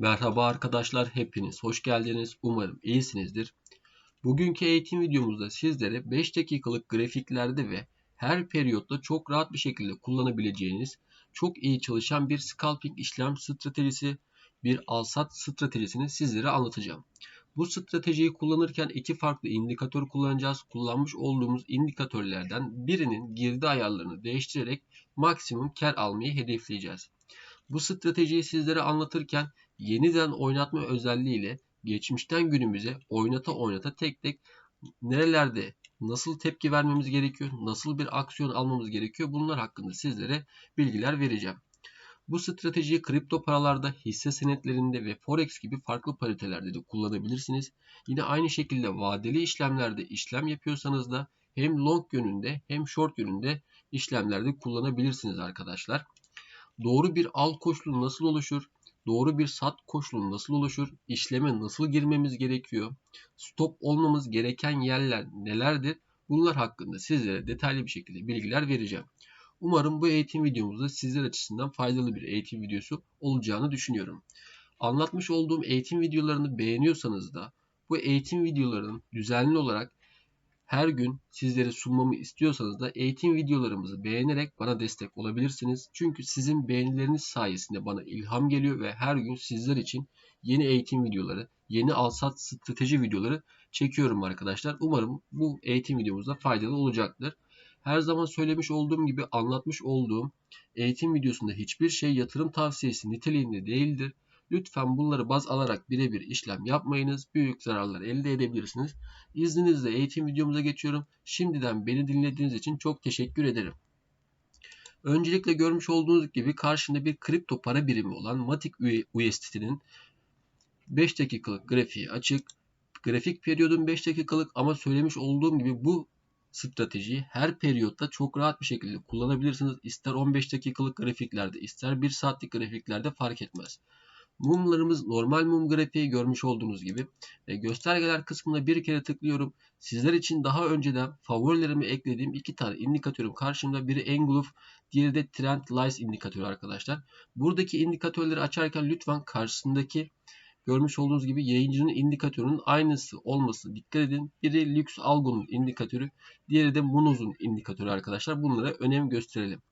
Merhaba arkadaşlar, hepiniz hoş geldiniz. Umarım iyisinizdir. Bugünkü eğitim videomuzda sizlere 5 dakikalık grafiklerde ve her periyotta çok rahat bir şekilde kullanabileceğiniz çok iyi çalışan bir scalping işlem stratejisi, bir alsat stratejisini sizlere anlatacağım. Bu stratejiyi kullanırken iki farklı indikatör kullanacağız. Kullanmış olduğumuz indikatörlerden birinin girdi ayarlarını değiştirerek maksimum kar almayı hedefleyeceğiz. Bu stratejiyi sizlere anlatırken yeniden oynatma özelliğiyle geçmişten günümüze oynata oynata tek tek nerelerde nasıl tepki vermemiz gerekiyor, nasıl bir aksiyon almamız gerekiyor bunlar hakkında sizlere bilgiler vereceğim. Bu stratejiyi kripto paralarda, hisse senetlerinde ve forex gibi farklı paritelerde de kullanabilirsiniz. Yine aynı şekilde vadeli işlemlerde işlem yapıyorsanız da hem long yönünde hem short yönünde işlemlerde kullanabilirsiniz arkadaşlar. Doğru bir al koşulu nasıl oluşur? Doğru bir sat koşulu nasıl oluşur? İşleme nasıl girmemiz gerekiyor? Stop olmamız gereken yerler nelerdir? Bunlar hakkında sizlere detaylı bir şekilde bilgiler vereceğim. Umarım bu eğitim videomuzda sizler açısından faydalı bir eğitim videosu olacağını düşünüyorum. Anlatmış olduğum eğitim videolarını beğeniyorsanız da bu eğitim videolarının düzenli olarak her gün sizlere sunmamı istiyorsanız da eğitim videolarımızı beğenerek bana destek olabilirsiniz. Çünkü sizin beğenileriniz sayesinde bana ilham geliyor ve her gün sizler için yeni eğitim videoları, yeni alsat strateji videoları çekiyorum arkadaşlar. Umarım bu eğitim videomuzda faydalı olacaktır. Her zaman söylemiş olduğum gibi anlatmış olduğum eğitim videosunda hiçbir şey yatırım tavsiyesi niteliğinde değildir. Lütfen bunları baz alarak birebir işlem yapmayınız. Büyük zararlar elde edebilirsiniz. İzninizle eğitim videomuza geçiyorum. Şimdiden beni dinlediğiniz için çok teşekkür ederim. Öncelikle görmüş olduğunuz gibi karşında bir kripto para birimi olan Matic USDT'nin 5 dakikalık grafiği açık. Grafik periyodun 5 dakikalık ama söylemiş olduğum gibi bu stratejiyi her periyotta çok rahat bir şekilde kullanabilirsiniz. İster 15 dakikalık grafiklerde ister 1 saatlik grafiklerde fark etmez. Mumlarımız normal mum grafiği görmüş olduğunuz gibi. Ve göstergeler kısmına bir kere tıklıyorum. Sizler için daha önceden favorilerimi eklediğim iki tane indikatörüm karşımda. Biri Engulf, diğeri de Trend Lines indikatörü arkadaşlar. Buradaki indikatörleri açarken lütfen karşısındaki görmüş olduğunuz gibi yayıncının indikatörünün aynısı olması dikkat edin. Biri Lux Algo'nun indikatörü, diğeri de Munoz'un indikatörü arkadaşlar. Bunlara önem gösterelim.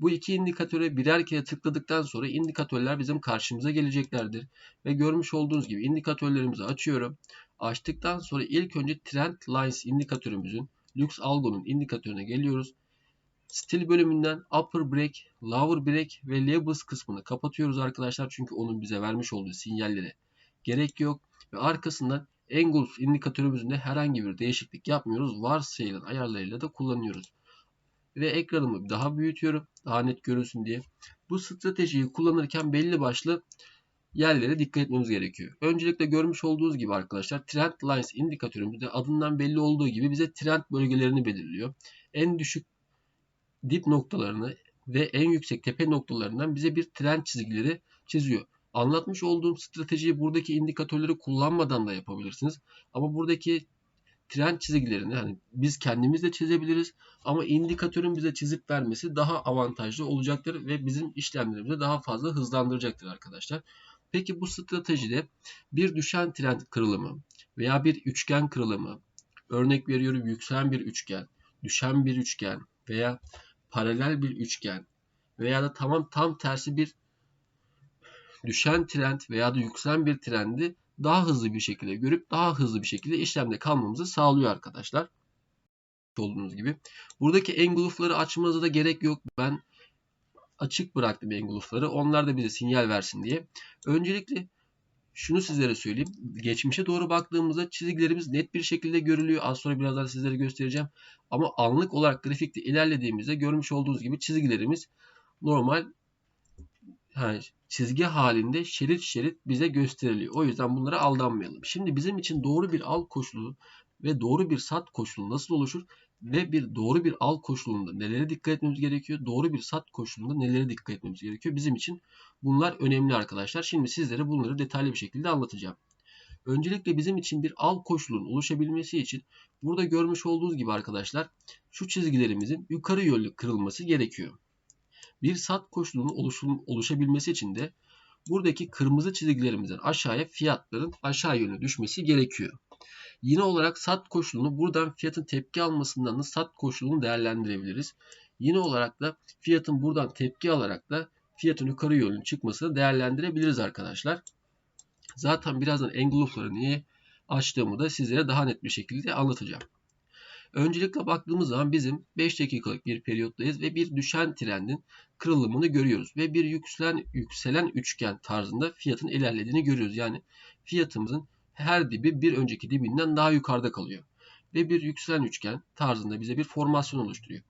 Bu iki indikatöre birer kere tıkladıktan sonra indikatörler bizim karşımıza geleceklerdir. Ve görmüş olduğunuz gibi indikatörlerimizi açıyorum. Açtıktan sonra ilk önce Trend Lines indikatörümüzün Lux Algo'nun indikatörüne geliyoruz. Stil bölümünden Upper Break, Lower Break ve Labels kısmını kapatıyoruz arkadaşlar. Çünkü onun bize vermiş olduğu sinyallere gerek yok. Ve arkasından Engulf indikatörümüzün herhangi bir değişiklik yapmıyoruz. Varsayılan ayarlarıyla da kullanıyoruz ve ekranımı daha büyütüyorum. Daha net görünsün diye. Bu stratejiyi kullanırken belli başlı yerlere dikkat etmemiz gerekiyor. Öncelikle görmüş olduğunuz gibi arkadaşlar Trend Lines indikatörümüzde adından belli olduğu gibi bize trend bölgelerini belirliyor. En düşük dip noktalarını ve en yüksek tepe noktalarından bize bir trend çizgileri çiziyor. Anlatmış olduğum stratejiyi buradaki indikatörleri kullanmadan da yapabilirsiniz. Ama buradaki trend çizgilerini hani biz kendimiz de çizebiliriz ama indikatörün bize çizip vermesi daha avantajlı olacaktır ve bizim işlemlerimizi daha fazla hızlandıracaktır arkadaşlar. Peki bu stratejide bir düşen trend kırılımı veya bir üçgen kırılımı örnek veriyorum yükselen bir üçgen, düşen bir üçgen veya paralel bir üçgen veya da tamam tam tersi bir düşen trend veya da yükselen bir trendi daha hızlı bir şekilde görüp daha hızlı bir şekilde işlemde kalmamızı sağlıyor arkadaşlar. Olduğunuz gibi. Buradaki engulf'ları açmanıza da gerek yok. Ben açık bıraktım engulf'ları. Onlar da bize sinyal versin diye. Öncelikle şunu sizlere söyleyeyim. Geçmişe doğru baktığımızda çizgilerimiz net bir şekilde görülüyor. Az sonra birazdan sizlere göstereceğim. Ama anlık olarak grafikte ilerlediğimizde görmüş olduğunuz gibi çizgilerimiz normal yani çizgi halinde şerit şerit bize gösteriliyor. O yüzden bunlara aldanmayalım. Şimdi bizim için doğru bir al koşulu ve doğru bir sat koşulu nasıl oluşur? Ve bir doğru bir al koşulunda nelere dikkat etmemiz gerekiyor? Doğru bir sat koşulunda nelere dikkat etmemiz gerekiyor? Bizim için bunlar önemli arkadaşlar. Şimdi sizlere bunları detaylı bir şekilde anlatacağım. Öncelikle bizim için bir al koşulun oluşabilmesi için burada görmüş olduğunuz gibi arkadaşlar şu çizgilerimizin yukarı yönlü kırılması gerekiyor. Bir sat koşulunun oluşabilmesi için de buradaki kırmızı çizgilerimizden aşağıya fiyatların aşağı yönlü düşmesi gerekiyor. Yine olarak sat koşulunu buradan fiyatın tepki almasından da sat koşulunu değerlendirebiliriz. Yine olarak da fiyatın buradan tepki alarak da fiyatın yukarı yönlü çıkmasını değerlendirebiliriz arkadaşlar. Zaten birazdan engulfları niye açtığımı da sizlere daha net bir şekilde anlatacağım. Öncelikle baktığımız zaman bizim 5 dakikalık bir periyottayız ve bir düşen trendin kırılımını görüyoruz. Ve bir yükselen, yükselen üçgen tarzında fiyatın ilerlediğini görüyoruz. Yani fiyatımızın her dibi bir önceki dibinden daha yukarıda kalıyor. Ve bir yükselen üçgen tarzında bize bir formasyon oluşturuyor.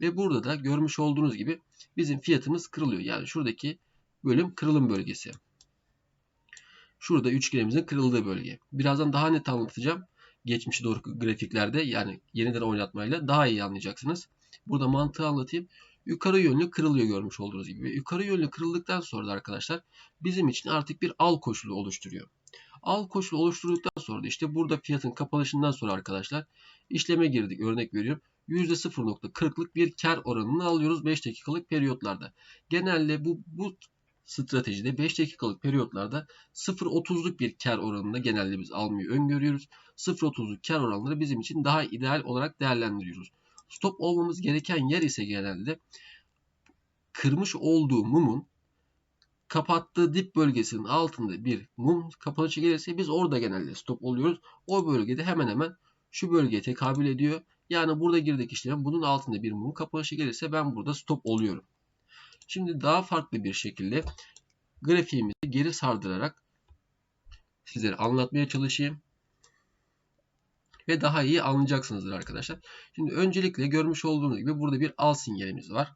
Ve burada da görmüş olduğunuz gibi bizim fiyatımız kırılıyor. Yani şuradaki bölüm kırılım bölgesi. Şurada üçgenimizin kırıldığı bölge. Birazdan daha net anlatacağım. Geçmişe doğru grafiklerde yani yeniden oynatmayla daha iyi anlayacaksınız. Burada mantığı anlatayım. Yukarı yönlü kırılıyor görmüş olduğunuz gibi. Yukarı yönlü kırıldıktan sonra da arkadaşlar bizim için artık bir al koşulu oluşturuyor. Al koşulu oluşturduktan sonra da işte burada fiyatın kapanışından sonra arkadaşlar işleme girdik. Örnek veriyorum. %0.40'lık bir kar oranını alıyoruz 5 dakikalık periyotlarda. Genelde bu, bu stratejide 5 dakikalık periyotlarda 0.30'luk bir kar oranında genelde biz almayı öngörüyoruz. 0.30'luk kar oranları bizim için daha ideal olarak değerlendiriyoruz. Stop olmamız gereken yer ise genelde kırmış olduğu mumun kapattığı dip bölgesinin altında bir mum kapanışı gelirse biz orada genelde stop oluyoruz. O bölgede hemen hemen şu bölgeye tekabül ediyor. Yani burada girdik işlem bunun altında bir mum kapanışı gelirse ben burada stop oluyorum. Şimdi daha farklı bir şekilde grafiğimizi geri sardırarak sizlere anlatmaya çalışayım. Ve daha iyi anlayacaksınızdır arkadaşlar. Şimdi öncelikle görmüş olduğunuz gibi burada bir al sinyalimiz var.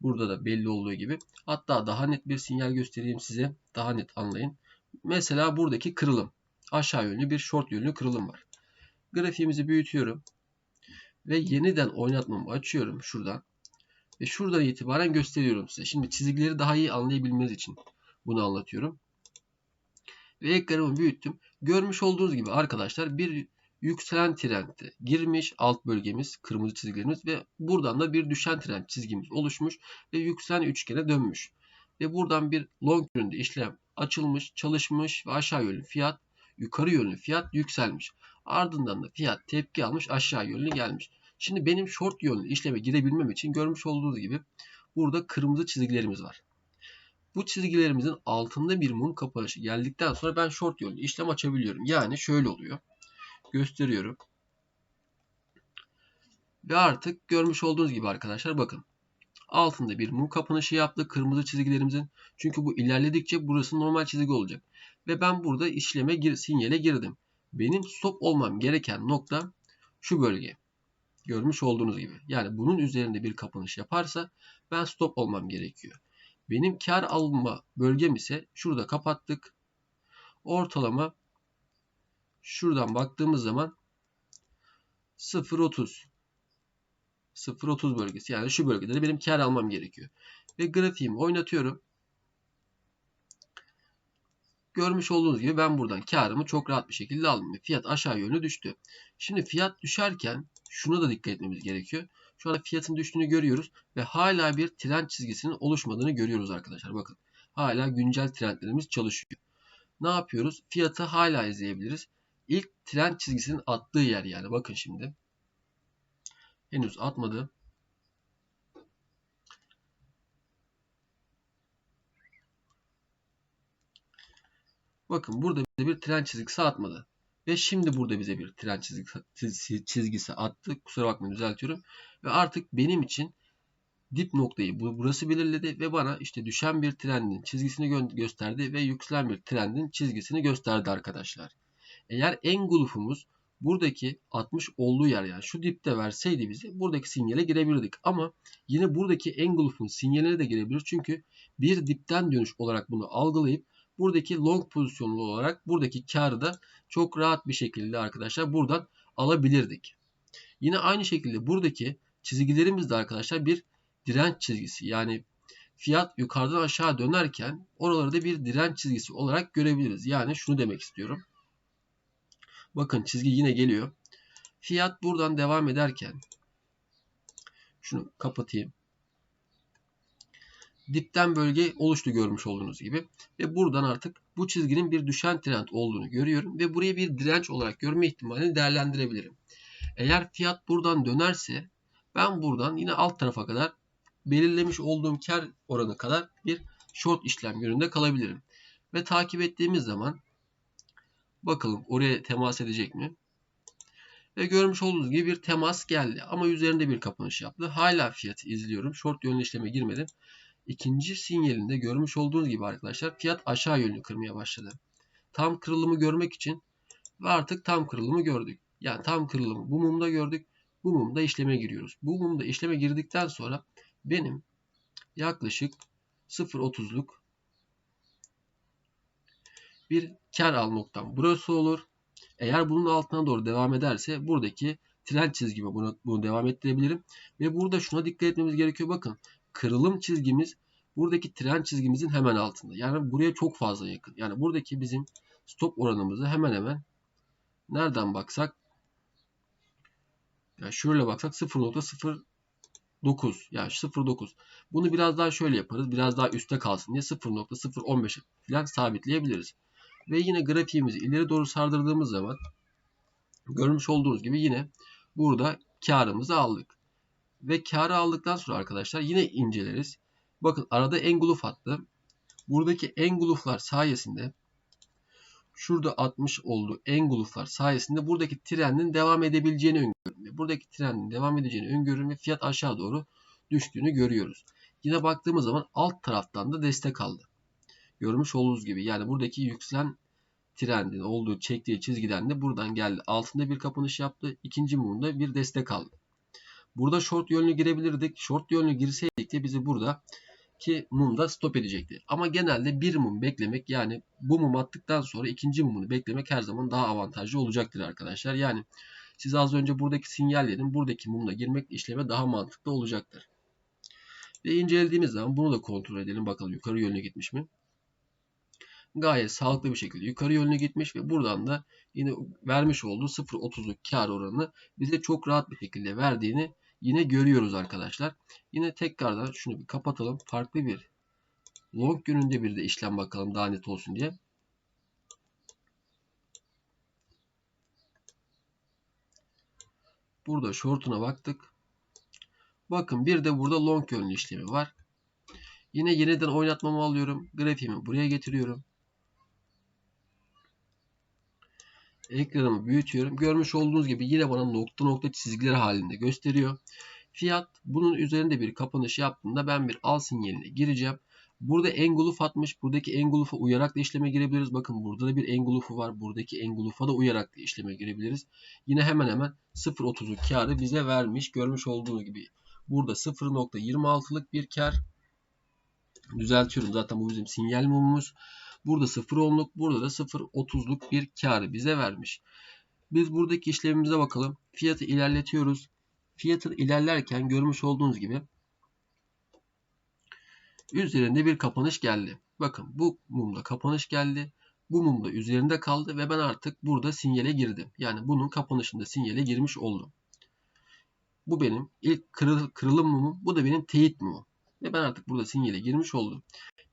Burada da belli olduğu gibi. Hatta daha net bir sinyal göstereyim size. Daha net anlayın. Mesela buradaki kırılım. Aşağı yönlü bir short yönlü kırılım var. Grafiğimizi büyütüyorum. Ve yeniden oynatmamı açıyorum şuradan. Ve şuradan itibaren gösteriyorum size. Şimdi çizgileri daha iyi anlayabilmeniz için bunu anlatıyorum. Ve ekranımı büyüttüm. Görmüş olduğunuz gibi arkadaşlar bir yükselen trendde girmiş alt bölgemiz kırmızı çizgilerimiz ve buradan da bir düşen trend çizgimiz oluşmuş ve yükselen üçgene dönmüş. Ve buradan bir long yönünde işlem açılmış, çalışmış ve aşağı yönlü fiyat, yukarı yönlü fiyat yükselmiş. Ardından da fiyat tepki almış, aşağı yönlü gelmiş. Şimdi benim short yönlü işleme girebilmem için görmüş olduğunuz gibi burada kırmızı çizgilerimiz var. Bu çizgilerimizin altında bir mum kapanışı geldikten sonra ben short yönlü işlem açabiliyorum. Yani şöyle oluyor. Gösteriyorum. Ve artık görmüş olduğunuz gibi arkadaşlar bakın. Altında bir mum kapanışı yaptı kırmızı çizgilerimizin. Çünkü bu ilerledikçe burası normal çizgi olacak. Ve ben burada işleme gir, sinyale girdim. Benim stop olmam gereken nokta şu bölge. Görmüş olduğunuz gibi. Yani bunun üzerinde bir kapanış yaparsa ben stop olmam gerekiyor. Benim kar alma bölgem ise şurada kapattık. Ortalama şuradan baktığımız zaman 0.30 0.30 bölgesi yani şu bölgede de benim kar almam gerekiyor. Ve grafiğimi oynatıyorum. Görmüş olduğunuz gibi ben buradan karımı çok rahat bir şekilde aldım. Fiyat aşağı yönlü düştü. Şimdi fiyat düşerken şuna da dikkat etmemiz gerekiyor. Şu anda fiyatın düştüğünü görüyoruz ve hala bir trend çizgisinin oluşmadığını görüyoruz arkadaşlar. Bakın hala güncel trendlerimiz çalışıyor. Ne yapıyoruz? Fiyatı hala izleyebiliriz. İlk trend çizgisinin attığı yer yani. Bakın şimdi. Henüz atmadı. Bakın burada bir trend çizgisi atmadı. Ve şimdi burada bize bir trend çizgisi, çizgisi attı. Kusura bakmayın düzeltiyorum. Ve artık benim için dip noktayı burası belirledi ve bana işte düşen bir trendin çizgisini gö gösterdi ve yükselen bir trendin çizgisini gösterdi arkadaşlar. Eğer engulfumuz buradaki 60 olduğu yer yani şu dipte verseydi bize buradaki sinyale girebilirdik. Ama yine buradaki engulfun sinyaline de girebilir. Çünkü bir dipten dönüş olarak bunu algılayıp buradaki long pozisyonlu olarak buradaki karı da çok rahat bir şekilde arkadaşlar buradan alabilirdik. Yine aynı şekilde buradaki çizgilerimiz de arkadaşlar bir direnç çizgisi. Yani fiyat yukarıdan aşağı dönerken oraları da bir direnç çizgisi olarak görebiliriz. Yani şunu demek istiyorum. Bakın çizgi yine geliyor. Fiyat buradan devam ederken şunu kapatayım. Dipten bölge oluştu görmüş olduğunuz gibi. Ve buradan artık bu çizginin bir düşen trend olduğunu görüyorum. Ve buraya bir direnç olarak görme ihtimalini değerlendirebilirim. Eğer fiyat buradan dönerse ben buradan yine alt tarafa kadar belirlemiş olduğum kar oranı kadar bir short işlem yönünde kalabilirim. Ve takip ettiğimiz zaman bakalım oraya temas edecek mi? Ve görmüş olduğunuz gibi bir temas geldi. Ama üzerinde bir kapanış yaptı. Hala fiyatı izliyorum. Short yönlü işleme girmedim. İkinci sinyalinde görmüş olduğunuz gibi arkadaşlar fiyat aşağı yönlü kırmaya başladı. Tam kırılımı görmek için ve artık tam kırılımı gördük. Yani tam kırılımı bu mumda gördük. Bu mumda işleme giriyoruz. Bu mumda işleme girdikten sonra benim yaklaşık 0.30'luk bir kar al noktam burası olur. Eğer bunun altına doğru devam ederse buradaki trend çizgimi bunu, bunu devam ettirebilirim. Ve burada şuna dikkat etmemiz gerekiyor. Bakın kırılım çizgimiz buradaki trend çizgimizin hemen altında. Yani buraya çok fazla yakın. Yani buradaki bizim stop oranımızı hemen hemen nereden baksak yani şöyle baksak 0.09 yani 0.9. Bunu biraz daha şöyle yaparız. Biraz daha üstte kalsın diye 0.015 falan sabitleyebiliriz. Ve yine grafiğimizi ileri doğru sardırdığımız zaman görmüş olduğunuz gibi yine burada karımızı aldık. Ve karı aldıktan sonra arkadaşlar yine inceleriz. Bakın arada enguluf attı. Buradaki enguluflar sayesinde şurada atmış olduğu enguluflar sayesinde buradaki trendin devam edebileceğini öngörüyorum. Buradaki trendin devam edeceğini öngörüyorum ve fiyat aşağı doğru düştüğünü görüyoruz. Yine baktığımız zaman alt taraftan da destek aldı. Görmüş olduğunuz gibi yani buradaki yükselen trendin olduğu çektiği çizgiden de buradan geldi. Altında bir kapanış yaptı. İkinci mumda bir destek aldı. Burada short yönlü girebilirdik. Short yönlü girseydik de bizi burada ki mumda stop edecekti. Ama genelde bir mum beklemek yani bu mum attıktan sonra ikinci mumunu beklemek her zaman daha avantajlı olacaktır arkadaşlar. Yani siz az önce buradaki sinyallerin buradaki mumda girmek işleme daha mantıklı olacaktır. Ve incelediğimiz zaman bunu da kontrol edelim bakalım yukarı yönlü gitmiş mi? Gayet sağlıklı bir şekilde yukarı yönlü gitmiş ve buradan da yine vermiş olduğu 0.30'luk kar oranını bize çok rahat bir şekilde verdiğini yine görüyoruz arkadaşlar. Yine tekrardan şunu bir kapatalım. Farklı bir long yönünde bir de işlem bakalım daha net olsun diye. Burada short'una baktık. Bakın bir de burada long yönlü işlemi var. Yine yeniden oynatmamı alıyorum. Grafiğimi buraya getiriyorum. Ekranımı büyütüyorum. Görmüş olduğunuz gibi yine bana nokta nokta çizgiler halinde gösteriyor. Fiyat bunun üzerinde bir kapanış yaptığında ben bir al sinyaline gireceğim. Burada enguluf atmış. Buradaki engulufa uyarak da işleme girebiliriz. Bakın burada da bir engulufu var. Buradaki engulufa da uyarak da işleme girebiliriz. Yine hemen hemen 0.30'luk karı bize vermiş. Görmüş olduğunuz gibi burada 0.26'lık bir kar. Düzeltiyorum zaten bu bizim sinyal mumumuz. Burada 0.10'luk, burada da 0.30'luk bir karı bize vermiş. Biz buradaki işlemimize bakalım. Fiyatı ilerletiyoruz. Fiyatı ilerlerken görmüş olduğunuz gibi üzerinde bir kapanış geldi. Bakın bu mumda kapanış geldi. Bu mumda üzerinde kaldı ve ben artık burada sinyale girdim. Yani bunun kapanışında sinyale girmiş oldum. Bu benim ilk kırıl, kırılım mumum. Bu da benim teyit mumum. Ve ben artık burada sinyale girmiş oldum.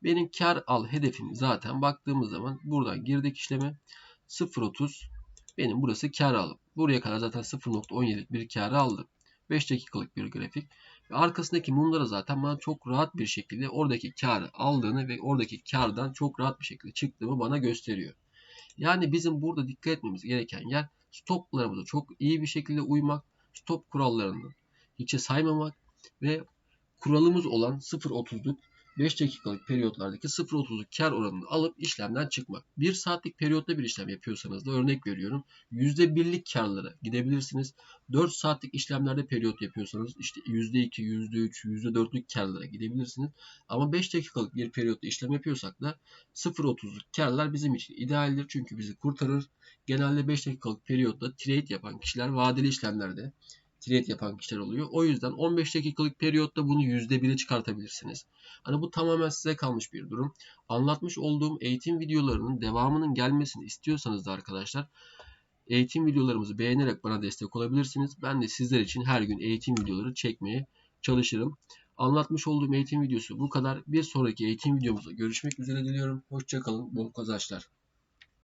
Benim kar al hedefim zaten baktığımız zaman buradan girdik işleme 0.30 benim burası kar alım. Buraya kadar zaten 0.17'lik bir kar aldım. 5 dakikalık bir grafik. Ve arkasındaki mumlara zaten bana çok rahat bir şekilde oradaki karı aldığını ve oradaki kardan çok rahat bir şekilde çıktığımı bana gösteriyor. Yani bizim burada dikkat etmemiz gereken yer stoplarımıza çok iyi bir şekilde uymak, stop kurallarını hiçe saymamak ve kuralımız olan 0.30'luk 5 dakikalık periyotlardaki 0.30'luk kar oranını alıp işlemden çıkmak. 1 saatlik periyotta bir işlem yapıyorsanız da örnek veriyorum %1'lik karlara gidebilirsiniz. 4 saatlik işlemlerde periyot yapıyorsanız işte %2, %3, %4'lük karlara gidebilirsiniz. Ama 5 dakikalık bir periyotta işlem yapıyorsak da 0.30'luk karlar bizim için idealdir. Çünkü bizi kurtarır. Genelde 5 dakikalık periyotta trade yapan kişiler vadeli işlemlerde trade yapan kişiler oluyor. O yüzden 15 dakikalık periyotta bunu %1'e çıkartabilirsiniz. Hani bu tamamen size kalmış bir durum. Anlatmış olduğum eğitim videolarının devamının gelmesini istiyorsanız da arkadaşlar eğitim videolarımızı beğenerek bana destek olabilirsiniz. Ben de sizler için her gün eğitim videoları çekmeye çalışırım. Anlatmış olduğum eğitim videosu bu kadar. Bir sonraki eğitim videomuzda görüşmek üzere diliyorum. Hoşçakalın. Bol kazançlar.